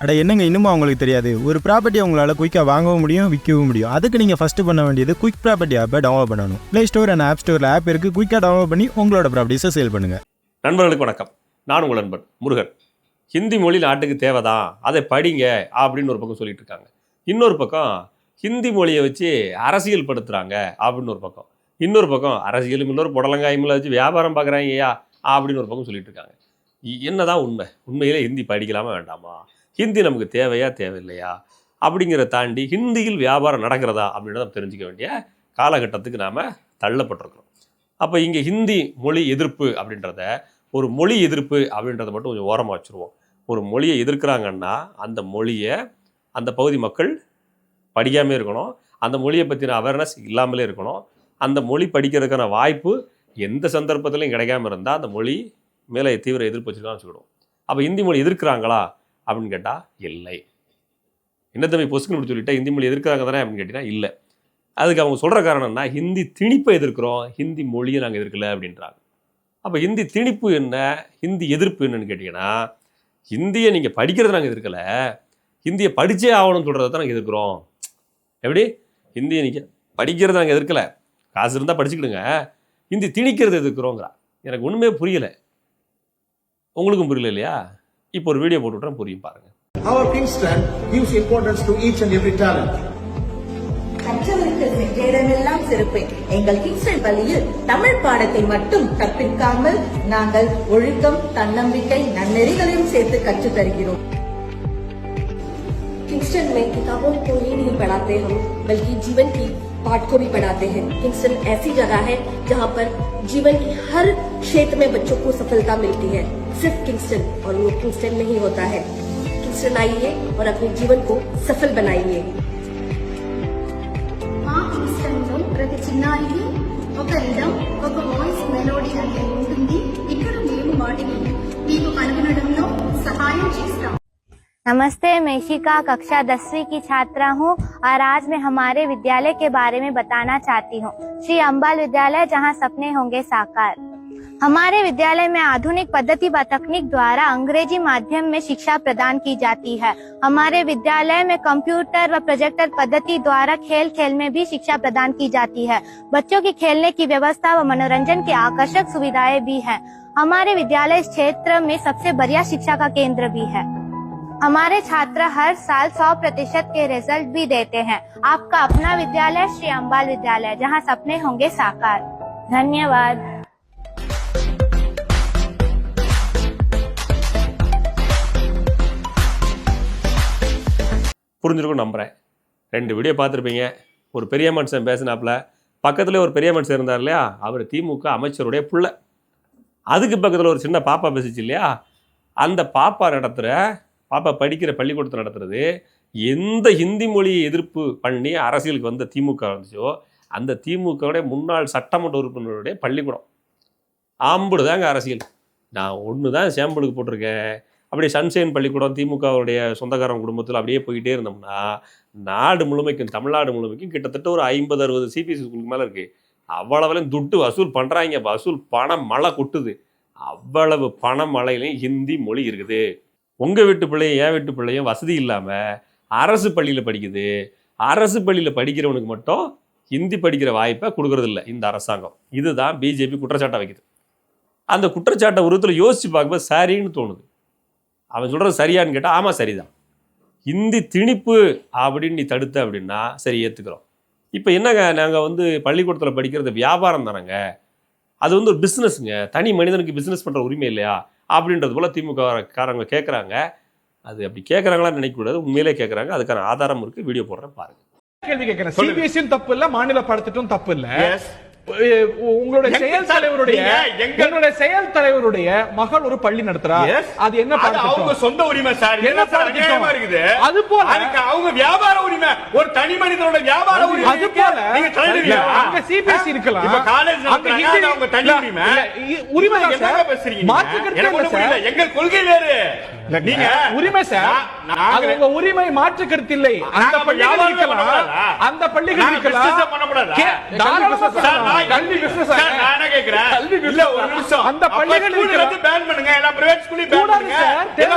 அட என்னங்க இன்னுமா அவங்களுக்கு தெரியாது? ஒரு ப்ராப்பர்ட்டி உங்களால் குயிக்காக வாங்கவும் முடியும் விற்கவும் முடியும். அதுக்கு நீங்கள் ஃபஸ்ட்டு பண்ண வேண்டியது குயிக் ப்ராப்பர்ட்டி ஆப்பை டவுன்லோட் பண்ணணும். ப்ளே ஸ்டோர் அண்ட் ஆப் ஸ்டோரில் ஆப் இருக்குது குயிக்காக டவுன்லோட் பண்ணி உங்களோட ப்ராப்பர்ட்டிஸை சேல் பண்ணுங்கள் நண்பர்களுக்கு வணக்கம். நான் உங்கள் நண்பன் முருகன். ஹிந்தி மொழி நாட்டுக்கு தேவைதான் அதை படிங்க அப்படின்னு ஒரு பக்கம் சொல்லிட்டு இருக்காங்க. இன்னொரு பக்கம் ஹிந்தி மொழியை வச்சு அரசியல் படுத்துகிறாங்க அப்படின்னு ஒரு பக்கம். இன்னொரு பக்கம் அரசியலும் இன்னொரு புடலங்காயமில் வச்சு வியாபாரம் பார்க்குறாங்கய்யா அப்படின்னு ஒரு பக்கம் சொல்லிட்டு இருக்காங்க. இ- என்னதான் உண்மை. உண்மையிலே ஹிந்தி படிக்கலாமா வேண்டாமா? ஹிந்தி நமக்கு தேவையா தேவையில்லையா? அப்படிங்கிற தாண்டி ஹிந்தியில் வியாபாரம் நடக்கிறதா அப்படின்றத நம்ம தெரிஞ்சுக்க வேண்டிய காலகட்டத்துக்கு நாம் தள்ளப்பட்டிருக்கிறோம். அப்போ இங்கே ஹிந்தி மொழி எதிர்ப்பு அப்படின்றத ஒரு மொழி எதிர்ப்பு அப்படின்றத மட்டும் கொஞ்சம் ஓரமாக வச்சுருவோம். ஒரு மொழியை எதிர்க்கிறாங்கன்னா அந்த மொழியை அந்த பகுதி மக்கள் படிக்காமே இருக்கணும். அந்த மொழியை பற்றின அவேர்னஸ் இல்லாமலே இருக்கணும். அந்த மொழி படிக்கிறதுக்கான வாய்ப்பு எந்த சந்தர்ப்பத்திலையும் கிடைக்காம இருந்தால் அந்த மொழி மேலே தீவிர எதிர்ப்பு வச்சுருக்கான்னு வச்சுக்கிடுவோம். அப்போ ஹிந்தி மொழி எதிர்க்கிறாங்களா? அப்படின்னு கேட்டால் இல்லை. என்ன தம்பி பொசுக்குன்னு இப்படி சொல்லிட்டா ஹிந்தி மொழி எதிர்க்கிறாங்க தானே அப்படின்னு கேட்டிங்கன்னா இல்லை. அதுக்கு அவங்க சொல்கிற காரணம்னா ஹிந்தி திணிப்பை எதிர்க்கிறோம் ஹிந்தி மொழியை நாங்கள் எதிர்க்கல அப்படின்றாங்க. அப்போ ஹிந்தி திணிப்பு என்ன? ஹிந்தி எதிர்ப்பு என்னன்னு கேட்டிங்கன்னா ஹிந்தியை நீங்கள் படிக்கிறது நாங்கள் எதிர்க்கல. ஹிந்தியை படித்தே ஆகணும்னு சொல்கிறத தான் நாங்கள் எதிர்க்கிறோம். எப்படி? ஹிந்தியை நீங்கள் படிக்கிறது நாங்கள் எதிர்க்கலை. காசு இருந்தால் படிச்சுக்கிடுங்க. ஹிந்தி திணிக்கிறது எதிர்க்கிறோங்கிறா எனக்கு ஒன்றுமே புரியலை. உங்களுக்கும் புரியல இல்லையா? இப்போ ஒரு வீடியோ போட்டு விட்றேன் புரியும் பாருங்கள் Our Kingston gives importance to each and every talent. கற்றவருக்கு சென்ற இடமெல்லாம் சிறப்பு எங்கள் கிங்ஸ்டன் பள்ளியில் தமிழ் பாடத்தை மட்டும் கற்பிக்காமல் நாங்கள் ஒழுக்கம் தன்னம்பிக்கை நன்னெறிகளையும் சேர்த்து கற்றுத் தருகிறோம் किंगस्टन में किताबों को ही नहीं पढ़ाते हम बल्कि जीवन की पाठ को भी पढ़ाते हैं किंगस्टन ऐसी जगह है जहाँ पर जीवन की हर क्षेत्र में बच्चों को सफलता मिलती है सिर्फ किंगस्टन और वो किंगस्टन में ही होता है किंगस्टन आइए और अपने जीवन को सफल बनाइए మా ఇష్టంలో ప్రతి చిన్నారికి ఒక రిధం ఒక వాయిస్ మెలోడీ అనేది ఉంటుంది ఇక్కడ మేము వాటిని మీకు కనుగొనడంలో సహాయం చేస్తాం नमस्ते मैं इशिका कक्षा दसवीं की छात्रा हूँ और आज मैं हमारे विद्यालय के बारे में बताना चाहती हूँ श्री अम्बाल विद्यालय जहाँ सपने होंगे साकार हमारे विद्यालय में आधुनिक पद्धति व तकनीक द्वारा अंग्रेज़ी माध्यम में शिक्षा प्रदान की जाती है। हमारे विद्यालय में कंप्यूटर व प्रोजेक्टर पद्धति द्वारा खेल खेल में भी शिक्षा प्रदान की जाती है। बच्चों की खेलने की व्यवस्था व मनोरंजन की आकर्षक सुविधाएँ भी है। हमारे विद्यालय इस क्षेत्र में सबसे बढ़िया शिक्षा का केंद्र भी है। हमारे छात्र हर साल 100 प्रतिशत के रिज़ल्ट भी देते हैं। आपका अपना विद्यालय, श्री अम्बाल विद्यालय, जहाँ सपने होंगे साकार। धन्यवाद। புரிஞ்சிருக்கும் நம்புகிறேன் ரெண்டு வீடியோ பார்த்துருப்பீங்க. ஒரு பெரிய மனுஷன் பேசினாப்புல பக்கத்தில் ஒரு பெரிய மனுஷன் இருந்தார் இல்லையா? அவர் திமுக அமைச்சருடைய புள்ள. அதுக்கு பக்கத்தில் ஒரு சின்ன பாப்பா பேசிச்சு இல்லையா? அந்த பாப்பா நடத்துகிற பாப்பா படிக்கிற பள்ளிக்கூடத்தை நடத்துறது எந்த ஹிந்தி மொழியை எதிர்ப்பு பண்ணி அரசியலுக்கு வந்த திமுக வந்துச்சோ அந்த திமுகவுடைய முன்னாள் சட்டமன்ற உறுப்பினருடைய பள்ளிக்கூடம். ஆம்புடு தாங்க அரசியல். நான் ஒன்று தான் சேம்பிளுக்கு போட்டிருக்கேன். அப்படியே சன்சைன் பள்ளிக்கூடம் திமுகவுடைய சொந்தக்காரன் குடும்பத்தில் அப்படியே போயிட்டே இருந்தோம்னா நாடு முழுமைக்கும் தமிழ்நாடு முழுமைக்கும் கிட்டத்தட்ட ஒரு ஐம்பது அறுபது சிபிஎஸ்சி ஸ்கூலுக்கு மேலே இருக்குது அவ்வளவுலையும் துட்டு வசூல் பண்ணுறாங்க வசூல் பணம் மழை கொட்டுது. அவ்வளவு பண மழையிலையும் ஹிந்தி மொழி இருக்குது. உங்கள் வீட்டு பிள்ளையும் என் வீட்டு பிள்ளையும் வசதி இல்லாமல் அரசு பள்ளியில் படிக்குது. அரசு பள்ளியில் படிக்கிறவனுக்கு மட்டும் ஹிந்தி படிக்கிற வாய்ப்பை கொடுக்கறதில்ல இந்த அரசாங்கம். இதுதான் பிஜேபி குற்றச்சாட்டை வைக்குது. அந்த குற்றச்சாட்டை உருவத்தில் யோசித்து பார்க்கும்போது சரின்னு தோணுது. அவன் சொல்கிறது சரியான்னு கேட்டால் ஆமாம் சரிதான். ஹிந்தி திணிப்பு அப்படின்னு நீ தடுத்த அப்படின்னா சரி ஏற்றுக்கிறோம் இப்போ என்னங்க நாங்கள் வந்து பள்ளிக்கூடத்தில் படிக்கிறது வியாபாரம் தானேங்க? அது வந்து ஒரு பிஸ்னஸ்ங்க தனி மனிதனுக்கு பிஸ்னஸ் பண்ணுற உரிமை இல்லையா? அப்படின்றது போல் திமுக காரங்க கேட்குறாங்க அது அப்படி கேட்குறாங்களான்னு நினைக்கக்கூடாது. உண்மையிலே கேட்குறாங்க அதுக்கான ஆதாரம் இருக்குது வீடியோ போடுறேன் பாருங்க. கேள்வி கேட்கிறேன் சிபிஎஸ்சியும் தப்பு இல்ல மாநில பாடத்திட்டம் தப்பு இல்ல. உங்களுடைய செயல் தலைவருடைய நீங்க எங்க- உங்களுடைய செயல் தலைவருடைய மகள் ஒரு பள்ளி நடத்துறா? Yes. அது என்ன அவங்க சொந்த உரிமை சார். என்ன என்ன இருக்குது. அது போல. அவங்க வியாபார உரிமை. ஒரு தனி மனிதனோட வியாபார உரிமை. அது போல. நீங்க அங்க சிபிஎஸ்சி இருக்கலாம். இப்ப காலேஜ் அவங்க தனி உரிமை. உரிமை சார். பேசுறீங்க மாற்று. எங்க கொள்கை வேறு. நீங்க உரிமை சார் அது உங்க உரிமை மாற்று கருத்து இல்லை அந்த பள்ளிகள் இருக்கலாம்? அந்த பள்ளிகள் இருக்கலாம் கல்வி சார், பண்ணலாம். நான் சார், கேக்குறேன்? கல்வி இல்ல, business ஒரு ஆ? நிமிஷம். அந்த பள்ளிகள். எல்லாத்தையும் ban பண்ணுங்க. எல்லா school-ஐயும் ban கூடாது பண்ணுங்க. சார், எல்லா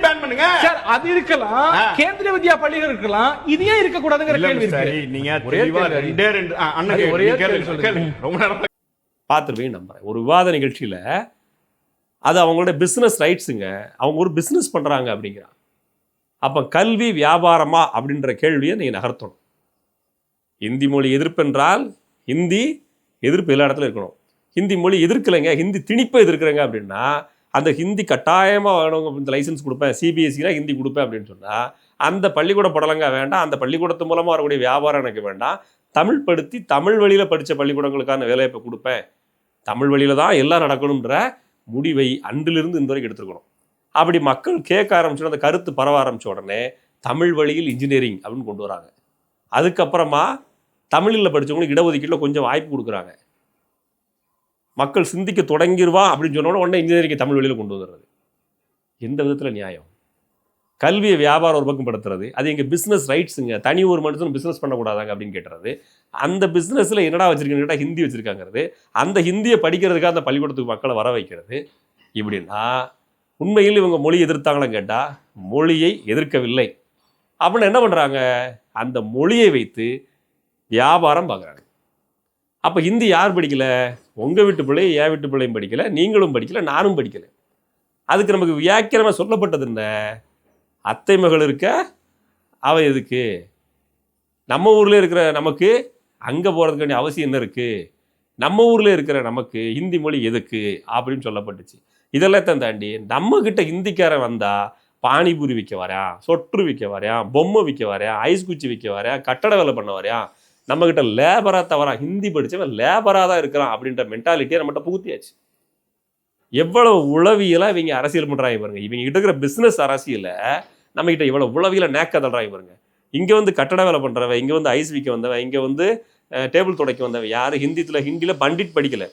சார். பண்ணுங்க. சார் அது இருக்கலாம். கேந்திரிய வித்யா பள்ளிகள் இருக்கலாம் இது ஏன் இருக்க கூடாதுங்கிற கேள்வி ஹரி, நீங்க ஒரே தெளிவா கேள்வி. ரெண்டே ரெண்டு அண்ணன் ஒரே கேள்வி சொல்லுங்க. ரொம்ப நேரம் பார்த்துருப்பீங்கன்னு நம்புறேன் ஒரு விவாத நிகழ்ச்சியில் அது அவங்களோட பிஸ்னஸ் ரைட்ஸுங்க அவங்க ஒரு பிஸ்னஸ் பண்ணுறாங்க அப்படிங்கிறான். அப்போ கல்வி வியாபாரமா அப்படின்ற கேள்வியை நீங்கள் நகர்த்தணும். ஹிந்தி மொழி எதிர்ப்பு என்றால் ஹிந்தி எதிர்ப்பு எல்லா இடத்துல இருக்கணும். ஹிந்தி மொழி எதிர்க்கலைங்க ஹிந்தி திணிப்பை எதிர்க்கிறேங்க அப்படின்னா அந்த ஹிந்தி கட்டாயமாக வேணுங்க இந்த லைசன்ஸ் கொடுப்பேன் சிபிஎஸ்சினா ஹிந்தி கொடுப்பேன் அப்படின்னு சொன்னால் அந்த பள்ளிக்கூட படலங்க வேண்டாம் அந்த பள்ளிக்கூடத்து மூலமாக வரக்கூடிய வியாபாரம் எனக்கு வேண்டாம். தமிழ் படுத்தி தமிழ் வழியில் படித்த பள்ளிக்கூடங்களுக்கான வேலைவாய்ப்பை கொடுப்பேன். தமிழ் வழியில் தான் எல்லாம் நடக்கணுன்ற முடிவை அன்றிலிருந்து இந்த வரைக்கும் எடுத்துருக்கணும். அப்படி மக்கள் கேட்க ஆரம்பிச்சோட அந்த கருத்து பரவ ஆரம்பிச்ச உடனே தமிழ் வழியில் இன்ஜினியரிங் அப்படின்னு கொண்டு வராங்க. அதுக்கப்புறமா தமிழில் படித்தவங்களுக்கு இடஒதுக்கீட்டில் கொஞ்சம் வாய்ப்பு கொடுக்குறாங்க. மக்கள் சிந்திக்க தொடங்கிடுவா அப்படின்னு சொன்ன உடனே இன்ஜினியரிங் தமிழ் வழியில் கொண்டு வந்துடுறது. எந்த விதத்தில் நியாயம்? கல்வியை வியாபாரம் ஒரு பக்கம் படுத்துறது அது எங்கள் பிஸ்னஸ் ரைட்ஸுங்க தனி ஒரு மனுஷனும் பிஸ்னஸ் பண்ணக்கூடாதாங்க அப்படின்னு கேட்டுறது அந்த பிஸ்னஸில் என்னடா வச்சிருக்கேன்னு கேட்டால் ஹிந்தி வச்சுருக்காங்கிறது அந்த ஹிந்தியை படிக்கிறதுக்காக அந்த பள்ளிக்கூடத்துக்கு மக்களை வர வைக்கிறது இப்படின்னா உண்மையில் இவங்க மொழி எதிர்த்தாங்களான்னு கேட்டால் மொழியை எதிர்க்கவில்லை. அப்படின்னு என்ன பண்ணுறாங்க அந்த மொழியை வைத்து வியாபாரம் பார்க்குறாங்க. அப்போ ஹிந்தி யார் படிக்கல? உங்கள் வீட்டு பிள்ளை என் வீட்டு பிள்ளையும் படிக்கலை நீங்களும் படிக்கலை நானும் படிக்கலை. அதுக்கு நமக்கு வியாக்கிரமாக சொல்லப்பட்டது என்ன? அத்தை மகள் இருக்க அவ எதுக்கு? நம்ம ஊரில் இருக்கிற நமக்கு அங்கே போகிறதுக்கு வேண்டிய அவசியம் என்ன இருக்குது நம்ம ஊரில் இருக்கிற நமக்கு ஹிந்தி மொழி எதுக்கு? அப்படின்னு சொல்லப்பட்டுச்சு. இதெல்லாம் தாண்டி நம்ம ஹிந்திக்காரன் வந்தால் பானிபூரி விற்க வரான் சொற்று விற்க வரான் பொம்மை விற்க வரான் ஐஸ் குச்சி விற்க வரான் கட்டட வேலை பண்ண வரையான் நம்மக்கிட்ட லேபராக தவறான் ஹிந்தி படித்தவன் லேபராக தான் இருக்கிறான் அப்படின்ற மென்டாலிட்டியை நம்மகிட்ட புகுத்தியாச்சு. எவ்வளவு உளவியலாக இவங்க அரசியல் பண்ணுறாங்க பாருங்கள் இவங்க கிட்ட இருக்கிற பிஸ்னஸ் அரசியலை நம்மகிட்ட இவ்வளோ உளவியில் நேக்க தள்ளுறாங்க பாருங்க. இங்கே வந்து கட்டட வேலை பண்ணுறவன் இங்கே வந்து ஐஸ் விற்க வந்தவன் இங்கே வந்து டேபிள் துடைக்க வந்தவன் யார் ஹிந்தித்தில் ஹிந்தியில் பண்டிட் படிக்கலை.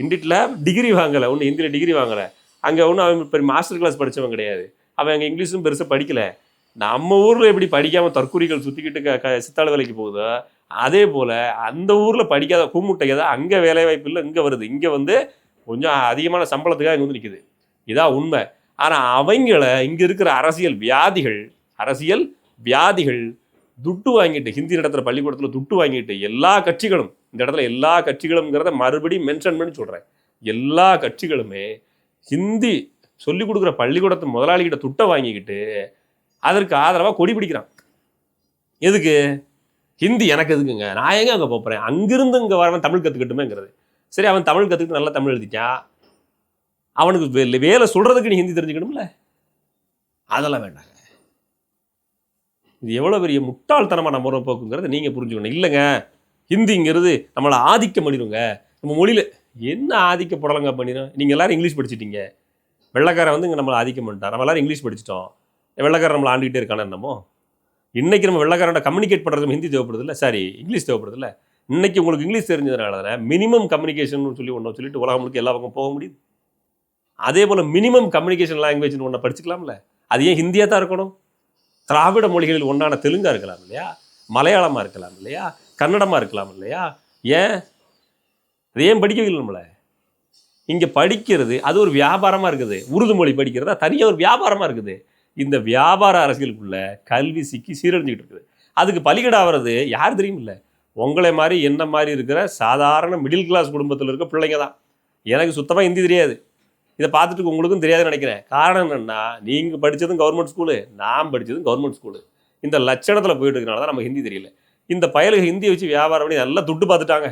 ஹிந்தியில் டிகிரி வாங்கலை ஒன்று ஹிந்தியில் டிகிரி வாங்கலை. அங்கே ஒன்றும் அவன் பெரிய மாஸ்டர் கிளாஸ் படித்தவன் கிடையாது. அவன் அங்கே இங்கிலீஷும் பெருசாக படிக்கலை. நம்ம ஊரில் எப்படி படிக்காமல் தற்கூரிகள் சுற்றிக்கிட்டு க க சித்தாள் வேலைக்கு போகுதோ அதே போல் அந்த ஊரில் படிக்காத கூமுட்டைக்கு தான் அங்கே வேலை வாய்ப்பு இல்லை இங்கே வருது. இங்கே வந்து கொஞ்சம் அதிகமான சம்பளத்துக்காக இங்கே வந்து நிற்குது இதான் உண்மை. ஆனால் அவங்கள இங்கே இருக்கிற அரசியல் வியாதிகள் அரசியல் வியாதிகள் துட்டு வாங்கிட்டு ஹிந்தி நடத்துகிற பள்ளிக்கூடத்தில் துட்டு வாங்கிட்டு எல்லா கட்சிகளும் இந்த இடத்துல எல்லா கட்சிகளும்ங்கிறத மறுபடியும் மென்ஷன் பண்ணி சொல்கிறேன் எல்லா கட்சிகளுமே ஹிந்தி சொல்லிக் கொடுக்குற பள்ளிக்கூடத்து முதலாளிகிட்ட துட்டை வாங்கிக்கிட்டு அதற்கு ஆதரவாக கொடி பிடிக்கிறான். எதுக்கு? ஹிந்தி எனக்கு எதுக்குங்க? நான் எங்கே அங்கே போகிறேன் அங்கிருந்து இங்கே வரவன் தமிழ் கற்றுக்கட்டுமேங்கிறது சரி அவன் தமிழ் கற்றுக்கிட்டு நல்லா தமிழ் எழுதிட்டான். அவனுக்கு வேலை சொல்கிறதுக்கு நீ ஹிந்தி தெரிஞ்சுக்கணும்ல? அதெல்லாம் வேண்டாங்க. இது எவ்வளோ பெரிய முட்டாள்தனமான முறைப்போக்குங்கிறத நீங்கள் புரிஞ்சுக்கணும். இல்லைங்க ஹிந்திங்கிறது நம்மளை ஆதிக்கம் பண்ணிடுங்க. நம்ம மொழியில் என்ன ஆதிக்க புடலங்க பண்ணிடும் நீங்கள் எல்லாரும் இங்கிலீஷ் படிச்சிட்டீங்க. வெள்ளைக்காரன் வந்து இங்கே நம்மளை ஆதிக்கம் பண்ணிட்டான். நம்ம எல்லாரும் இங்கிலீஷ் படிச்சிட்டோம். வெள்ளைக்காரன் நம்மளை ஆண்டுகிட்டே இருக்கானே என்னமோ? இன்னைக்கு நம்ம வெள்ளைக்காரன்ட கம்யூனிகேட் பண்ணுறதுக்கு ஹிந்தி தேவைப்படுது இல்லை சாரி இங்கிலீஷ் தேவைப்படுது இல்லை இன்னைக்கு உங்களுக்கு இங்கிலீஷ் தெரிஞ்சதுனால தானே மினிமம் கம்யூனிகேஷன் சொல்லி ஒன்று சொல்லிட்டு உலகம் முழுக்க எல்லா பக்கம் போக முடியுது. அதே போல் மினிமம் கம்யூனிகேஷன் லாங்குவேஜ்னு ஒன்றை படிச்சுக்கலாம்ல. அது ஏன் ஹிந்தியாக தான் இருக்கணும்? திராவிட மொழிகளில் ஒன்றான தெலுங்காக இருக்கலாம் இல்லையா? மலையாளமாக இருக்கலாம் இல்லையா? கன்னடமாக இருக்கலாம் இல்லையா? ஏன்? அது ஏன் படிக்கவில்லை நம்மளை இங்கே படிக்கிறது அது ஒரு வியாபாரமாக இருக்குது. உருது மொழி படிக்கிறதா தனியாக ஒரு வியாபாரமாக இருக்குது. இந்த வியாபார அரசியலுக்குள்ள கல்வி சிக்கி சீரழிஞ்சிக்கிட்டு இருக்குது. அதுக்கு பலிகடாகிறது யார் தெரியும் இல்லை? உங்களை மாதிரி என்ன மாதிரி இருக்கிற சாதாரண மிடில் கிளாஸ் குடும்பத்தில் இருக்க பிள்ளைங்க தான். எனக்கு சுத்தமாக ஹிந்தி தெரியாது. இதை பார்த்துட்டு உங்களுக்கும் தெரியாதுன்னு நினைக்கிறேன். காரணம் என்னென்னா நீங்கள் படித்ததும் கவர்மெண்ட் ஸ்கூலு நான் படித்ததும் கவர்மெண்ட் ஸ்கூலு இந்த லட்சணத்தில் போயிட்டு இருக்கனால தான் நம்ம ஹிந்தி தெரியல. இந்த பயலுக்கு ஹிந்தியை வச்சு வியாபாரம் பண்ணி நல்லா துட்டு பார்த்துட்டாங்க.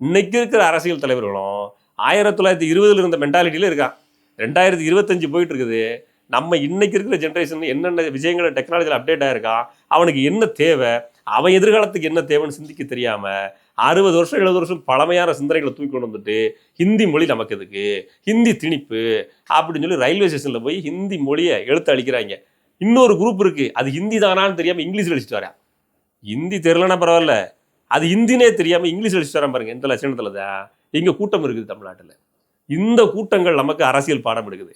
இன்னைக்கு இருக்கிற அரசியல் தலைவர்களும் ஆயிரத்தி தொள்ளாயிரத்தி இருபதில் இருந்த மென்டாலிட்டியில் இருக்கான் ரெண்டாயிரத்தி இருபத்தஞ்சு போயிட்டு இருக்குது. நம்ம இன்னைக்கு இருக்கிற ஜென்ரேஷன் என்னென்ன விஷயங்கள் டெக்னாலஜியில் அப்டேட் ஆகிருக்கான் அவனுக்கு என்ன தேவை அவன் எதிர்காலத்துக்கு என்ன தேவைன்னு சிந்திக்க தெரியாமல் அறுபது வருஷம் எழுபது வருஷம் பழமையான சிந்தனைகளை தூக்கி கொண்டு வந்துட்டு ஹிந்தி மொழி நமக்கு எதுக்கு? ஹிந்தி திணிப்பு அப்படின்னு சொல்லி ரயில்வே ஸ்டேஷனில் போய் ஹிந்தி மொழியை எழுத்து அழிக்கிறாங்க. இன்னொரு குரூப் இருக்குது அது ஹிந்தி தானான்னு தெரியாமல் இங்கிலீஷில் அடிச்சுட்டு வரேன். ஹிந்தி தெரியலனா பரவாயில்ல. அது ஹிந்தினே தெரியாமல் இங்கிலீஷ் அடிச்சுட்டு வரேன் பாருங்க. இந்த லட்சணத்தில் தான் இங்கே கூட்டம் இருக்குது தமிழ்நாட்டில். இந்த கூட்டங்கள் நமக்கு அரசியல் பாடம் எடுக்குது.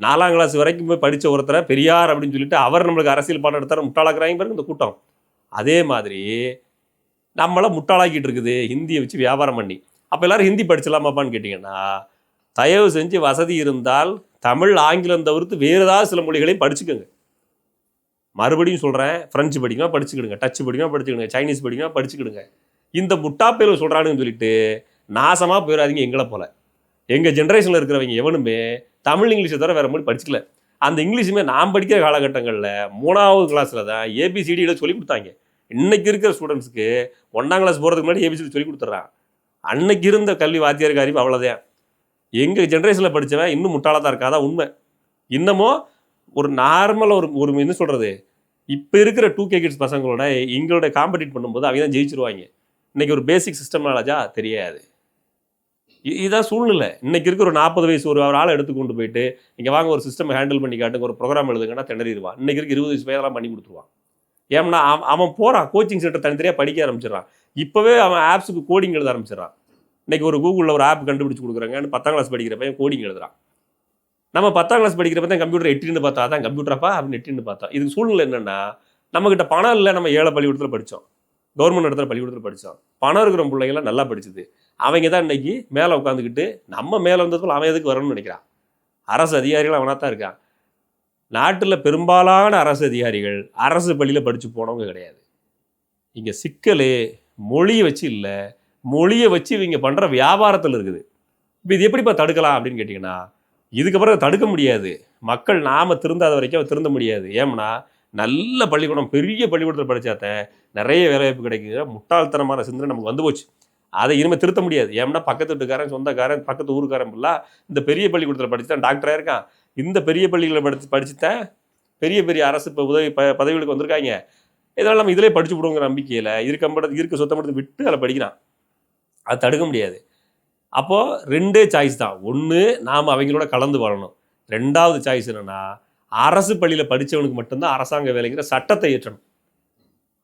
நாலாம் கிளாஸ் வரைக்கும் போய் படித்த ஒருத்தரை பெரியார் அப்படின்னு சொல்லிட்டு அவர் நம்மளுக்கு அரசியல் பாடம் எடுத்தார் முட்டாளாக்குறாங்க பாருங்க இந்த கூட்டம். அதே மாதிரி நம்மளை முட்டாளாக்கிட்டு இருக்குது ஹிந்தியை வச்சு வியாபாரம் பண்ணி. அப்போ எல்லோரும் ஹிந்தி படிச்சலாமாப்பான்னு கேட்டிங்கன்னா தயவு செஞ்சு வசதி இருந்தால் தமிழ் ஆங்கிலம் தவிர்த்து வேறு ஏதாவது சில மொழிகளையும் படிச்சுக்கோங்க. மறுபடியும் சொல்கிறேன் ஃப்ரெஞ்சு படிக்கணும் படிச்சுக்கிடுங்க டச் படிக்கணும் படிச்சுக்கிடுங்க சைனீஸ் படிக்கணும் படிச்சுக்கிடுங்க. இந்த முட்டாப்பேர் சொல்கிறானுன்னு சொல்லிட்டு நாசமாக போயிடாதீங்க எங்களை போல. எங்கள் ஜென்ரேஷனில் இருக்கிறவங்க எவனுமே தமிழ் இங்கிலீஷை தவிர வேறு மொழி படிச்சுக்கல. அந்த இங்கிலீஷுமே நான் படிக்கிற காலகட்டங்களில் மூணாவது கிளாஸில் தான் ஏபிசிடியில் சொல்லி கொடுத்தாங்க. இன்னைக்கு இருக்கிற ஸ்டூடெண்ட்ஸுக்கு ஒன்றாம் கிளாஸ் போகிறதுக்கு முன்னாடி ஏபிசிடி சொல்லி கொடுத்துட்றான். அன்னைக்கு இருந்த கல்வி வாத்தியாருக்கு அறிவு அவ்வளோதான் எங்கள் ஜென்ரேஷனில் படித்தவன் இன்னும் முட்டாளாக தான் இருக்கா அதான் உண்மை. இன்னமும் ஒரு நார்மலாக ஒரு ஒரு என்ன சொல்கிறது இப்போ இருக்கிற டூ கே கிட்ஸ் பசங்களோட எங்களோட காம்படிட் பண்ணும்போது அவங்க தான் ஜெயிச்சிருவாங்க. இன்னைக்கு ஒரு பேசிக் சிஸ்டம் நாலேஜா தெரியாது. இதுதான் சூழ்நிலை. இன்னைக்கு இருக்கிற ஒரு நாற்பது வயசு ஒரு ஒரு ஆளை எடுத்து கொண்டு போயிட்டு இங்கே வாங்க ஒரு சிஸ்டம் ஹேண்டில் பண்ணி காட்டுங்க ஒரு ப்ரோக்ராம் எழுதுங்கன்னா திணறிடுவான். இன்னைக்கு இருக்க இருபது வயசு பேரெல்லாம் பண்ணி கொடுத்துருவான். ஏன்னா அவன் அவன் போகிறான் கோச்சிங் சென்டர் தனித்தனியாக படிக்க ஆரம்பிச்சிடறான். இப்போவே அவன் ஆப்ஸுக்கு கோடிங் எழுத ஆரம்பிச்சிடறான். இன்னைக்கு ஒரு கூகுளில் ஒரு ஆப் கண்டுபிடிச்சி கொடுக்குறாங்கன்னு பத்தாம் கிளாஸ் படிக்கிற பையன் கோடிங் எழுதுறான். நம்ம பத்தாம் கிளாஸ் படிக்கிறப்ப தான் கம்ப்யூட்டர் எட்டின்னு பார்த்தா தான் கம்ப்யூட்டரப்பா அப்படின்னு எட்டின்னு பார்த்தா. இதுக்கு சூழ்நிலை என்னன்னா நம்மக்கிட்ட பணம் இல்லை நம்ம ஏழை பள்ளிக்கூடத்தில் படித்தோம் கவர்மெண்ட் இடத்துல பள்ளிக்கூடத்தில் படித்தோம் பணம் இருக்கிற பிள்ளைங்களாம் நல்லா படிச்சுது. அவங்க தான் இன்னைக்கு மேலே உட்காந்துக்கிட்டு நம்ம மேலே வந்ததுக்குள்ள அவன் எதுக்கு வரணும்னு நினைக்கிறான்? அரசு அதிகாரிகள் அவனாக தான் இருக்கான். நாட்டில் பெரும்பாலான அரசு அதிகாரிகள் அரசு பள்ளியில் படித்து போனவங்க கிடையாது. இங்கே சிக்கலே மொழியை வச்சு இல்லை. மொழியை வச்சு இவங்க பண்ணுற வியாபாரத்தில் இருக்குது. இப்போ இது எப்படிப்பா தடுக்கலாம் அப்படின்னு கேட்டிங்கன்னா இதுக்கப்புறம் தடுக்க முடியாது. மக்கள் நாம் திருந்தாத வரைக்கும் திருந்த முடியாது. ஏம்னா நல்ல பள்ளிக்கூடம் பெரிய பள்ளிக்கூடத்தில் படித்தாத்த நிறைய வேலைவாய்ப்பு கிடைக்குது முட்டாள்தனமான சிந்தனை நமக்கு வந்து போச்சு. அதை இனிமேல் திருத்த முடியாது. ஏம்னா பக்கத்து வீட்டுக்காரன் சொந்தக்காரன் பக்கத்து ஊருக்காரன் ஃபுல்லாக இந்த பெரிய பள்ளிக்கூடத்தில் படித்து தான் டாக்டராக இருக்கான் இந்த பெரிய பள்ளிகளில் படித்து படிச்சுத்தான் பெரிய பெரிய அரசு இப்போ உதவி ப பதவிகளுக்கு வந்திருக்காங்க. இதெல்லாம் நம்ம இதிலே படிச்சு விடுவோங்கிற நம்பிக்கையில் இருக்க மட்டும் இருக்க சுத்தப்படுத்தி விட்டு அதில் படிக்கிறான். அது தடுக்க முடியாது. அப்போது ரெண்டே சாய்ஸ் தான். ஒன்று நாம் அவங்களோட கலந்து வரணும் ரெண்டாவது சாய்ஸ் என்னென்னா அரசு பள்ளியில் படித்தவனுக்கு மட்டும்தான் அரசாங்க வேலைங்கிற சட்டத்தை ஏற்றணும்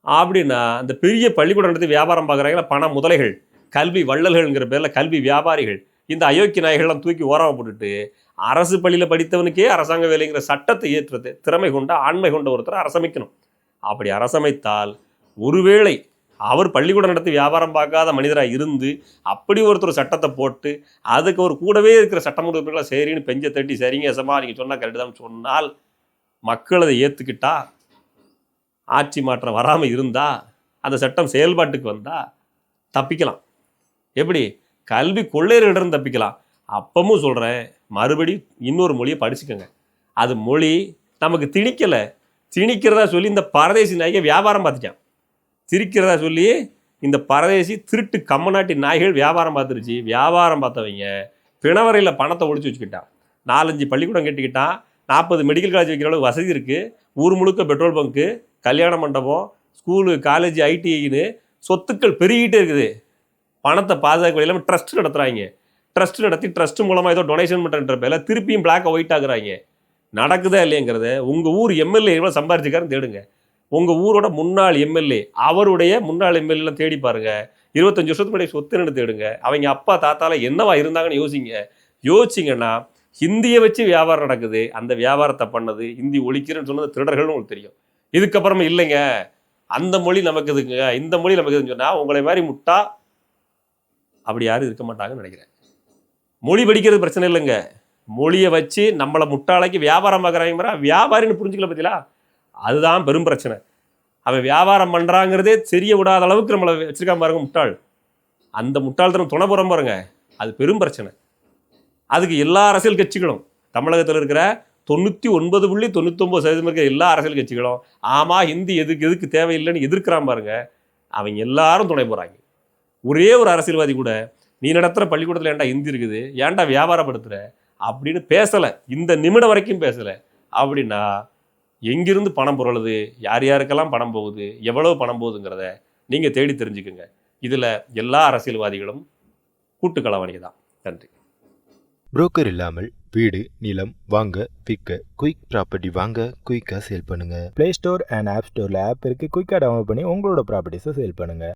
அப்படின்னா அந்த பெரிய பள்ளிக்கூடம் நடத்தி வியாபாரம் பார்க்குறாங்களா பண முதலைகள் கல்வி வள்ளல்கள்ங்கிற பேரில் கல்வி வியாபாரிகள் இந்த அயோக்கிய நாய்கள்லாம் தூக்கி ஓரமாக போட்டுட்டு அரசு பள்ளியில் படித்தவனுக்கே அரசாங்க வேலைங்கிற சட்டத்தை ஏற்றுறது திறமை கொண்ட ஆண்மை கொண்ட ஒருத்தர் அரசமைக்கணும். அப்படி அரசமைத்தால் ஒருவேளை அவர் பள்ளிக்கூடம் நடத்தி வியாபாரம் பார்க்காத மனிதராக இருந்து அப்படி ஒருத்தர் சட்டத்தை போட்டு அதுக்கு ஒரு கூடவே இருக்கிற சட்டமன்ற உறுப்பினர்களை சரின்னு பெஞ்ச தட்டி சரிங்க எசமா நீங்கள் சொன்னால் கரெக்டு தான் சொன்னால் மக்கள் அதை ஏற்றுக்கிட்டா ஆட்சி மாற்றம் வராமல் இருந்தால் அந்த சட்டம் செயல்பாட்டுக்கு வந்தால் தப்பிக்கலாம். எப்படி? கல்வி கொள்ளையர்களிடம் தப்பிக்கலாம். அப்பவும் சொல்கிறேன் மறுபடி இன்னொரு மொழியை படிச்சுக்கோங்க. அது மொழி நமக்கு திணிக்கலை. திணிக்கிறதா சொல்லி இந்த பரதேசி நாய்கள் வியாபாரம் பார்த்துட்டான். திரிக்கிறதா சொல்லி இந்த பரதேசி திருட்டு கம்மநாட்டி நாய்கள் வியாபாரம் பார்த்துருச்சு. வியாபாரம் பார்த்தவங்க பிணவரையில் பணத்தை ஒழிச்சு வச்சுக்கிட்டான். நாலஞ்சு பள்ளிக்கூடம் கட்டிக்கிட்டான். நாற்பது மெடிக்கல் காலேஜ் வைக்கிற அளவுக்கு வசதி இருக்குது ஊர் முழுக்க பெட்ரோல் பங்க்கு கல்யாண மண்டபம் ஸ்கூலு காலேஜ் ஐடிஐன்னு சொத்துக்கள் பெருகிட்டே இருக்குது. பணத்தை பாதுகாக்க வழி இல்லாமல் ட்ரஸ்ட் நடத்துகிறாங்க ட்ரஸ்ட் நடத்தி ட்ரஸ்ட் மூலமாக ஏதோ டொனேஷன் பண்ணுறன்ற பேரில் திருப்பியும் பிளாக்கை ஒயிட் ஆகுறாங்க. நடக்குதா இல்லையங்கிறத உங்கள் ஊர் எம்எல்ஏ எவ்வளோ சம்பாரிச்சிருக்காருன்னு தேடுங்க. உங்கள் ஊரோட முன்னாள் எம்எல்ஏ அவருடைய முன்னாள் எம்எல்ஏலாம் தேடி பாருங்க. இருபத்தஞ்சு வருஷத்துக்கு முன்னாடி சொத்து தேடுங்க. அவங்க அப்பா தாத்தால என்னவா இருந்தாங்கன்னு யோசிங்க. யோசிச்சிங்கன்னா ஹிந்தியை வச்சு வியாபாரம் நடக்குது. அந்த வியாபாரத்தை பண்ணது ஹிந்தி ஒழிக்கிறேன்னு சொன்னது திருடர்கள்னு உங்களுக்கு தெரியும். இதுக்கப்புறமா இல்லைங்க. அந்த மொழி நமக்கு இதுங்க இந்த மொழி நமக்கு இதுன்னு சொன்னால் உங்களை மாதிரி முட்டா அப்படி யாரும் இருக்க மாட்டாங்கன்னு நினைக்கிறேன். மொழி படிக்கிறது பிரச்சனை இல்லைங்க. மொழியை வச்சு நம்மளை முட்டாளைக்கு வியாபாரம் பார்க்குறாங்க வியாபாரின்னு புரிஞ்சுக்கல பார்த்தீங்களா அதுதான் பெரும் பிரச்சனை. அவன் வியாபாரம் பண்ணுறாங்கிறதே தெரிய விடாத அளவுக்கு நம்மளை வச்சுருக்காம பாருங்க முட்டாள். அந்த முட்டாள்தனம் துணைபுறம் பாருங்க. அது பெரும் பிரச்சனை. அதுக்கு எல்லா அரசியல் கட்சிகளும் தமிழகத்தில் இருக்கிற தொண்ணூற்றி ஒன்பது புள்ளி தொண்ணூத்தொம்பது சதவீதம் இருக்கிற எல்லா அரசியல் கட்சிகளும் ஆமாம் ஹிந்தி எதுக்கு எதுக்கு தேவையில்லைன்னு எதிர்க்கிறான் பாருங்க. அவங்க எல்லாரும் துணை போகிறாங்க ஒரே ஒரு அரசியல்வாதி கூட நீ நடத்துகிற பள்ளிக்கூடத்தில் ஏன்டா ஹிந்தி இருக்குது? ஏன்டா வியாபாரப்படுத்துகிற அப்படின்னு பேசலை. இந்த நிமிடம் வரைக்கும் பேசலை. அப்படின்னா எங்கிருந்து பணம் புரளுது? யார் யாருக்கெல்லாம் பணம் போகுது? எவ்வளவு பணம் போகுதுங்கிறத நீங்கள் தேடி தெரிஞ்சுக்குங்க. இதில் எல்லா அரசியல்வாதிகளும் கூட்டு களவாணி தான் நன்றி. புரோக்கர் இல்லாமல் வீடு நிலம் வாங்க விற்க குயிக் ப்ராப்பர்ட்டி வாங்க குயிக்காக சேல் பண்ணுங்க. ப்ளே ஸ்டோர் அண்ட் ஆப் ஸ்டோரில் ஆப் இருக்குது குயிக்காக டவுன்லோட் பண்ணி உங்களோட ப்ராப்பர்ட்டிஸை சேல் பண்ணுங்கள்